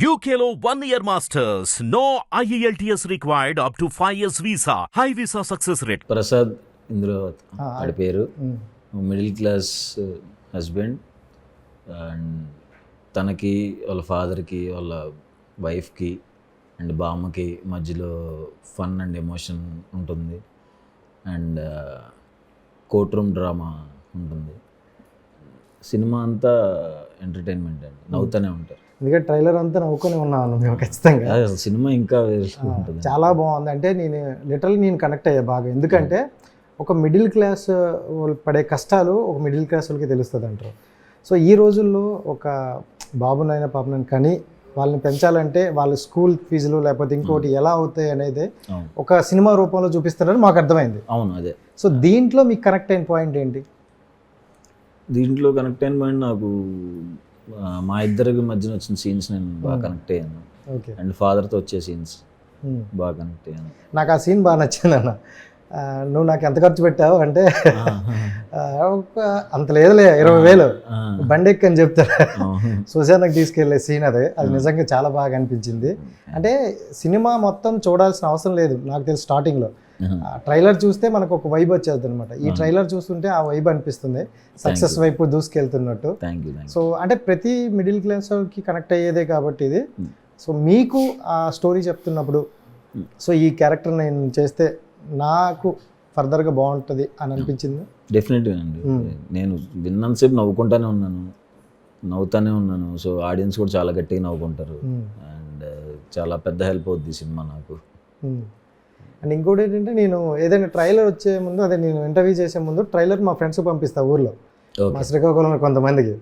One year masters. No E IELTS required up to 5 years visa. High visa success rate. Prasad ఇందులో ఆ, వాడి పేరు. Middle class husband and తనకి వాళ్ళ ఫాదర్కి వాళ్ళ వైఫ్కి అండ్ బామ్మకి మధ్యలో ఫన్ అండ్ ఎమోషన్ ఉంటుంది. అండ్ కోర్ట్ రూమ్ డ్రామా ఉంటుంది. సినిమా అంతా ఎంటర్టైన్మెంట్ అండి. నవ్వుతూనే ఉంటారు. ఎందుకంటే ట్రైలర్ అంతా నవ్వుకొని ఉన్నాను మేము ఖచ్చితంగా. సినిమా ఇంకా చాలా బాగుంది. అంటే నేను లిటరల్లీ నేను కనెక్ట్ అయ్యా బాగా ఎందుకంటే ఒక మిడిల్ క్లాస్ వాళ్ళు పడే కష్టాలు ఒక మిడిల్ క్లాస్ వాళ్ళకి తెలుస్తుంది అంటారు. సో ఈ రోజుల్లో ఒక బాబునైనా పాపనైనా కానీ వాళ్ళని పెంచాలంటే వాళ్ళ స్కూల్ ఫీజులు లేకపోతే ఇంకోటి ఎలా అవుతాయి అనేది ఒక సినిమా రూపంలో చూపిస్తున్నారని మాకు అర్థమైంది. అవును అదే. సో దీంట్లో మీకు కనెక్ట్ అయిన పాయింట్ ఏంటి? దీంట్లో కనెక్ట్ అయిన మైండ్ నాకు మా ఇద్దరికి మధ్యన వచ్చిన సీన్స్ నేను బాగా కనెక్ట్ అయ్యాను. ఓకే అండ్ ఫాదర్తో వచ్చే సీన్స్ బాగా కనెక్ట్ అయ్యాను. నాకు ఆ సీన్ బాగా నచ్చింది అన్న. నువ్వు నాకు ఎంత ఖర్చు పెట్టావు అంటే అంత లేదులే ఇరవై వేలు. ఆ, బండి ఎక్కని చెప్తారు. సుశాంత్కి తీసుకెళ్ళే సీన్ అదే. అది నిజంగా చాలా బాగా అనిపించింది. అంటే సినిమా మొత్తం చూడాల్సిన అవసరం లేదు. నాకు తెలిసి స్టార్టింగ్లో ట్రైలర్ చూస్తే మనకు ఒక వైబ్ వచ్చేది అనమాట ఈ ట్రైలర్ చూస్తుంటే ఆ వైబ్ అనిపిస్తుంది. సక్సెస్ వైపు దూసుకెళ్తున్నట్టు. సో అంటే ప్రతి మిడిల్ క్లాస్కి కనెక్ట్ అయ్యేదే కాబట్టి ఇది. Hmm. సో మీకు ఆ స్టోరీ చెప్తున్నప్పుడు Hmm. సో ఈ క్యారెక్టర్ నేను చేస్తే నాకు ఫర్దర్గా బాగుంటుంది అని అనిపించింది? డెఫినెట్గా అండి. నేను విన్నంతసేపు నవ్వుకుంటానే ఉన్నాను. నవ్వుతానే ఉన్నాను. సో ఆడియన్స్ కూడా చాలా గట్టిగా నవ్వుకుంటారు. Hmm. అండ్ చాలా పెద్ద హెల్ప్ అవుద్ది సినిమా నాకు. అండ్ ఇంకోటి ఏంటంటే నేను ఏదైనా ట్రైలర్ వచ్చే ముందు అదే నేను ఇంటర్వ్యూ చేసే ముందు ట్రైలర్ మా ఫ్రెండ్స్ పంపిస్తా ఊర్లో. మా శ్రీకాకుళంలో కొంతమందికి.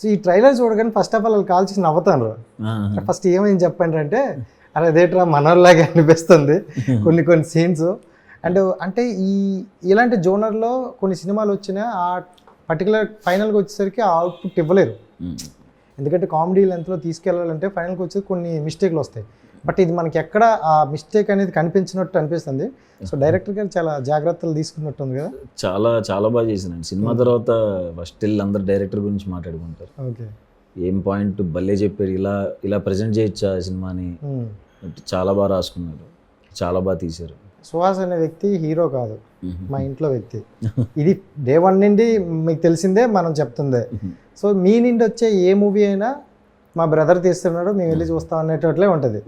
సో ఈ ట్రైలర్ చూడగానే ఫస్ట్ ఆఫ్ ఆల్ వాళ్ళు కాల్ చేసి నవ్వుతాను. ఫస్ట్ ఏమైంది చెప్పండి అంటే అరే అదేట్రా మనోళ్ళలాగా అనిపిస్తుంది. కొన్ని కొన్ని సీన్స్ అండ్ అంటే ఈ ఇలాంటి జోనర్లో కొన్ని సినిమాలు వచ్చినా ఆ పర్టికులర్ ఫైనల్కి వచ్చేసరికి ఆ అవుట్పుట్ ఇవ్వలేరు. ఎందుకంటే కామెడీ లెంత్లో తీసుకెళ్ళాలంటే ఫైనల్కి వచ్చేది కొన్ని మిస్టేక్లు వస్తాయి. బట్ ఇది మనకి ఎక్కడ ఆ మిస్టేక్ అనేది కనిపించినట్టు అనిపిస్తుంది. సో డైరెక్టర్ గారు చాలా జాగ్రత్తలు తీసుకున్నట్టు ఉంది కదా? చాలా చాలా బాగా చేసినాను సినిమా తర్వాత ఫస్ట్ స్టిల్ అందరు డైరెక్టర్ గురించి మాట్లాడుకుంటారు. ఓకే. ఏం పాయింట్ భలే చెప్పారు. ఇలా ఇలా ప్రజెంట్ చేయొచ్చా ఆ సినిమాని? చాలా బాగా రాసుకున్నారు. చాలా బాగా తీశారు. సుహాస్ అనే వ్యక్తి హీరో కాదు. మా ఇంట్లో వ్యక్తి. ఇది డే వన్ నుండి మీకు తెలిసిందే మనం చెప్తుందే. సో మీ నుండి వచ్చే ఏ మూవీ అయినా మా బ్రదర్ తీస్తున్నాడు మేము వెళ్ళి చూస్తాం అనేటట్లే ఉంటుంది.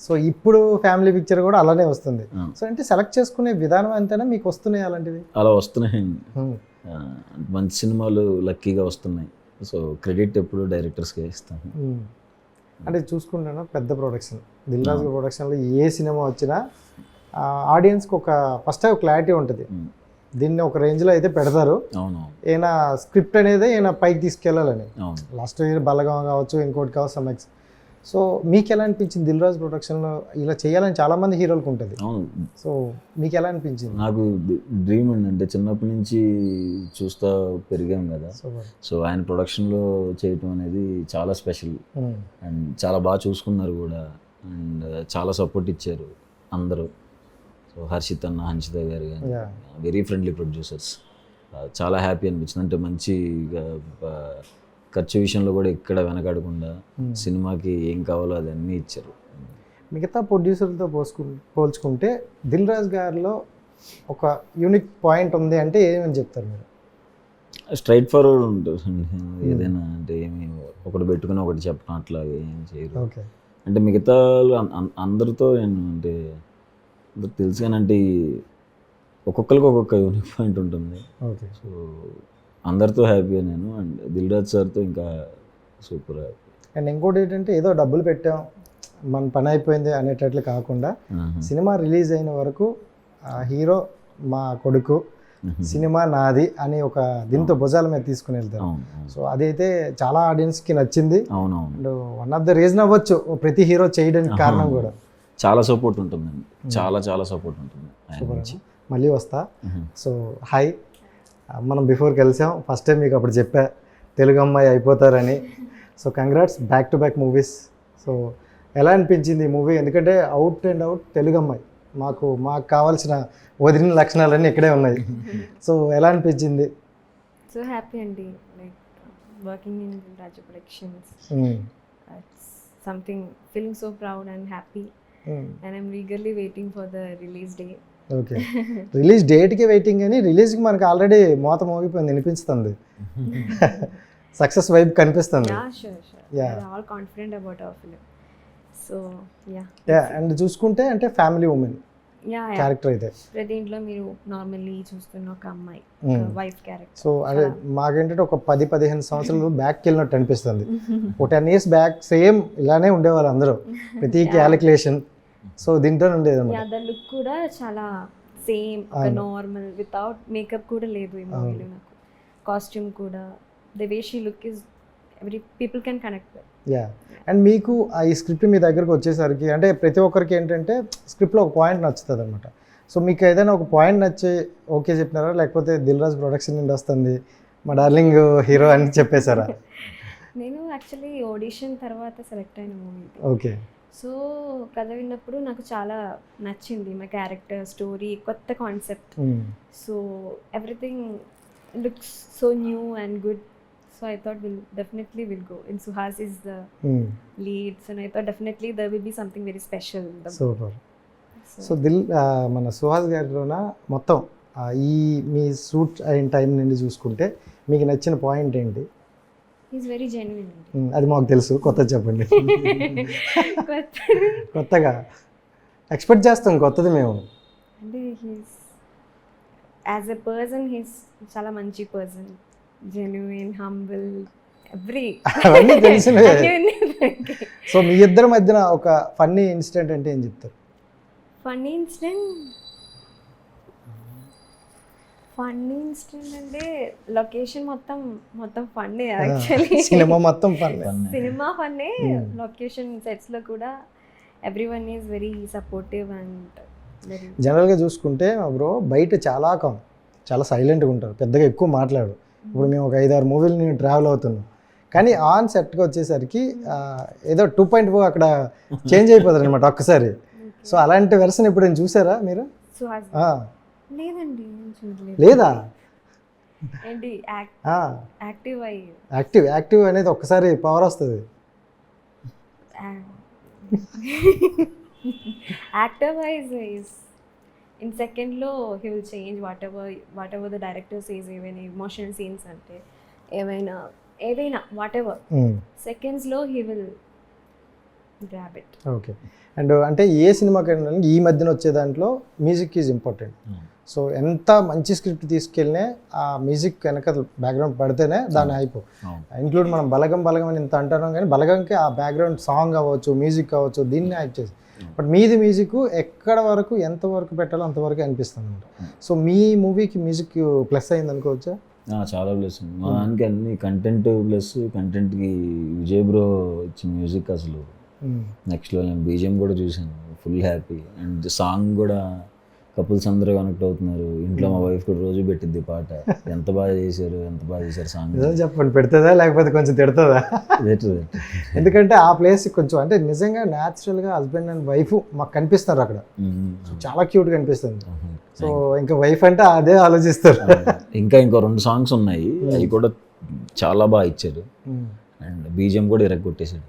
సో ఇప్పుడు ఫ్యామిలీ పిక్చర్ కూడా అలానే వస్తుంది. సో అంటే సెలెక్ట్ చేసుకునే విధానం ఎంతైనా మీకు వస్తున్నాయి అలాంటివి? అలా వస్తున్నాయండి. ఆ, మంచి సినిమాలు లక్కీగా వస్తున్నాయి. సో క్రెడిట్ ఎప్పుడు డైరెక్టర్స్కే ఇస్తాను. అంటే చూసుకుంటాను పెద్ద ప్రొడక్షన్. దిల్ రాజు ప్రొడక్షన్లో ఏ సినిమా వచ్చినా ఆడియన్స్కి ఒక ఫస్ట్ క్లారిటీ ఉంటుంది. దీన్ని ఒక రేంజ్లో అయితే పెడతారు. అవును. ఈయన స్క్రిప్ట్ అనేది ఈయన పైకి తీసుకెళ్ళాలని. అవును. లాస్ట్ ఇయర్ బలగం కావచ్చు ఇంకోటి కావచ్చు సమ్ఎక్స్ సో మీకు ఎలా అనిపించింది దిల్ రాజు ప్రొడక్షన్లో ఇలా చేయాలని చాలామంది హీరోలకు ఉంటుంది. అవును. సో మీకు ఎలా అనిపించింది? నాకు డ్రీమ్ అండి అంటే చిన్నప్పటి నుంచి చూస్తా పెరిగాం కదా. సో ఆయన ప్రొడక్షన్లో చేయటం అనేది చాలా స్పెషల్. అండ్ చాలా బాగా చూసుకున్నారు కూడా. అండ్ చాలా సపోర్ట్ ఇచ్చారు అందరూ. హర్షిత్ అన్న హన్షిత గారు కానీ వెరీ ఫ్రెండ్లీ ప్రొడ్యూసర్స్ చాలా హ్యాపీ అనిపించింది. అంటే మంచి ఆ, ఖర్చు విషయంలో కూడా ఎక్కడ వెనకాడకుండా సినిమాకి ఏం కావాలో అది అన్నీ ఇచ్చారు. మిగతా ప్రొడ్యూసర్లతో పోసుకు పోల్చుకుంటే దిల్ రాజు గారిలో ఒక యూనిక్ పాయింట్ ఉంది అంటే ఏమని చెప్తారు మీరు? స్ట్రైట్ ఫార్వర్డ్ ఉంటుంది. ఏదైనా అంటే ఏమి ఒకటి పెట్టుకుని ఒకటి చెప్పడం అట్లా ఏం చేయరు. అంటే మిగతా అందరితో నేను అంటే అందరికి తెలుసు కానీ అంటే ఒక్కొక్కరికి ఒక్కొక్క యూనిక్ పాయింట్ ఉంటుంది. ఓకే. సో అందరితో హ్యాపీ నేను అండ్ దిల్ రాజ్ సార్తో ఇంకా సూపర్ హ్యాపీ అండ్ ఇంకోటి ఏంటంటే ఏదో డబ్బులు పెట్టాం మన పని అయిపోయింది అనేటట్లు కాకుండా సినిమా రిలీజ్ అయిన వరకు ఆ హీరో మా కొడుకు సినిమా నాది అని ఒక దీంతో భుజాల మీద తీసుకుని వెళ్తారు. సో అదైతే చాలా ఆడియన్స్కి నచ్చింది. And one of the reason అవ్వచ్చు ప్రతి హీరో చేయడానికి కారణం కూడా. చాలా సపోర్ట్ ఉంటుందండి చాలా చాలా సపోర్ట్ ఉంటుంది ఆయన నుంచి. మళ్ళీ వస్తా. Mhm. సో హాయ్ మనం బిఫోర్ కలిసాం. ఫస్ట్ టైం మీకు అప్పుడు చెప్పా. తెలుగు అమ్మాయి అయిపోతారని. So congrats back to back movies so ఎలా అనిపించింది ఈ మూవీ ఎందుకంటే అవుట్ అండ్ అవుట్ తెలుగు అమ్మాయి. మాకు మాకు కావాల్సిన వదిలిన లక్షణాలన్నీ ఇక్కడే ఉన్నాయి. సో ఎలా అనిపించింది? So happy and like working in Raja Productions. Mm. It's something feeling so proud i'm eagerly waiting for the release day. Okay release డేట్కి వెయిటింగ్ అని రిలీజ్కి మనకి ఆల్రెడీ మోత మోగిపోయింది వినిపిస్తుంది. సక్సెస్ వైబ్ కనిపిస్తుంది. Yeah sure sure. Yeah. we're all confident about our film. So yeah yeah and చూసుకుంటే అంటే ఫ్యామిలీ ఉమెన్ క్యారెక్టర్ అయితే. ప్రతి ఇంట్లో మీరు నార్మల్లీ చూస్తున్న ఒక అమ్మాయి. వైఫ్ క్యారెక్టర్ సో అదే మాకేంటంటే ఒక పది పదిహేను సంవత్సరాలు బ్యాక్కి వెళ్ళినట్టు అనిపిస్తుంది. ఒక టెన్ ఇయర్స్ బ్యాక్ సేమ్ ఇలానే ఉండేవాళ్ళు అందరూ. ప్రతి క్యాలిక్యులేషన్ సో దీంతో ఉండేది ద లుక్ కూడా చాలా సేమ్. నార్మల్ వితౌట్ మేకప్ కూడా లేదు ఈ మూవీలో నాకు. కాస్ట్యూమ్ కూడా the way she look is every people can connect yeah and మీకు ఆ ఈ స్క్రిప్ట్ మీ దగ్గరకు వచ్చేసరికి అంటే ప్రతి ఒక్కరికి ఏంటంటే స్క్రిప్ట్లో ఒక పాయింట్ నచ్చుతుంది అనమాట సో మీకు ఏదైనా ఒక పాయింట్ నచ్చి ఓకే చెప్పినారా? లేకపోతే దిల్ రాజ్ ప్రొడక్షన్ నుండి వస్తుంది మా డార్లింగ్ హీరో అని చెప్పేశారా? నేను యాక్చువల్లీ ఆడిషన్ తర్వాత సెలెక్ట్ అయిన మూవీ ఓకే సో కథ విన్నప్పుడు నాకు చాలా నచ్చింది మా క్యారెక్టర్ స్టోరీ కొత్త concept so everything looks so new and good so I thought will definitely will go in Suhas is the thought definitely there will be something very special in the book. Super so Dil మన సుహాస్ గారిలోన మొత్తం ఈ మీ suit అయిన time నుండి చూసుకుంటే మీకు నచ్చిన point ఏంటి? అది మాకు తెలుసు. కొత్త చెప్పండి. కొత్తగా. ఎక్స్పెక్ట్ చేస్తాం కొత్తది మేము. he's as a person he's చాలా మంచి person. Genuine humble every అవన్నీ తెలిసినవే. సో మీ ఇద్దరి మధ్యన ఒక ఫన్నీ ఇన్సిడెంట్ అంటే ఏం చెప్తారు? ఫన్నీ ఇన్సిడెంట్ ఫన్నీ ఇన్సిడెంట్ అంటే లొకేషన్ మొత్తం మొత్తం ఫన్నీ యాక్చువల్లీ. సినిమా మొత్తం ఫన్నీ. సినిమా ఫన్నే Hmm. లొకేషన్ సెట్స్లో కూడా every one is very supportive and జనరల్గా చూసుకుంటే బ్రో బయట చాలా కం చాలా సైలెంట్గా ఉంటారు పెద్దగా ఎక్కువ మాట్లాడు ఇప్పుడు మేము ఒక ఐదారు మూవీలు నేను ట్రావెల్ అవుతున్నాం. కానీ ఆన్ సెట్కి వచ్చేసరికి ఏదో టూ పాయింట్ ఫోర్ అక్కడ చేంజ్ అయిపోతారు అనమాట ఒక్కసారి సో అలాంటి వెర్షన్ ఇప్పుడు నేను చూసారా మీరు? లేదండి లేదా? ఏంటి యాక్టివ్ అయ్యి. యాక్టివ్ యాక్టివ్ అనేది ఒక్కసారి పవర్ వస్తుంది. యాక్టివ్ వైజ్ ఇస్ ఇన్ సెకండ్లో he will change whatever whatever the director says ఏవైనా ఇమోషనల్ సీన్స్ అంటే ఏమైనా ఏదైనా వాట్ ఎవర్ సెకండ్స్లో హీ విల్ ఓకే అండ్ అంటే ఏ సినిమాకైనా ఈ మధ్యన వచ్చే దాంట్లో మ్యూజిక్ ఈజ్ ఇంపార్టెంట్ సో ఎంత మంచి స్క్రిప్ట్ తీసుకెళ్ళినా ఆ మ్యూజిక్ వెనక బ్యాక్గ్రౌండ్ పడితేనే దాని అయిపో ఇంక్లూడ్ మనం బలగం బలగం అని ఇంత అంటున్నాం కానీ బలగంకి ఆ బ్యాక్గ్రౌండ్ సాంగ్ అవ్వచ్చు మ్యూజిక్ అవ్వచ్చు దీన్ని యాక్ట్ చేసి. బట్ మీది మ్యూజిక్ ఎక్కడ వరకు ఎంత వరకు పెట్టాలో అంతవరకు అనిపిస్తుంది అనమాట సో మీ మూవీకి మ్యూజిక్ ప్లస్ అయింది అనుకోవచ్చా చాలా ప్లస్ ఉంది. మా దానికి అన్ని కంటెంట్ ప్లస్ కంటెంట్కి విజయ్ బ్రో ఇచ్చిన మ్యూజిక్ అసలు నెక్స్ట్ నేను బీజిఎం కూడా చూశాను. ఫుల్ హ్యాపీ అండ్ సాంగ్ కూడా కపుల్స్ అందరూ కనెక్ట్ అవుతున్నారు. ఇంట్లో మా వైఫ్ కూడా రోజు పెట్టిద్ది పాట. ఎంత బాగా చేశారు ఎంత బాగా చేశారు సాంగ్ చెప్పండి పెడుతుందా లేకపోతే కొంచెం తిడుతుందా? ఎందుకంటే ఆ ప్లేస్ కొంచెం అంటే నిజంగా న్యాచురల్గా హస్బెండ్ అండ్ వైఫ్ మాకు కనిపిస్తారు అక్కడ. చాలా క్యూట్ కనిపిస్తుంది సో ఇంకా వైఫ్ అంటే అదే ఆలోచిస్తారు. ఇంకా ఇంకో రెండు సాంగ్స్ ఉన్నాయి. అవి కూడా చాలా బాగా ఇచ్చారు. అండ్ బీజిఎం కూడా ఇరగొట్టేసాడు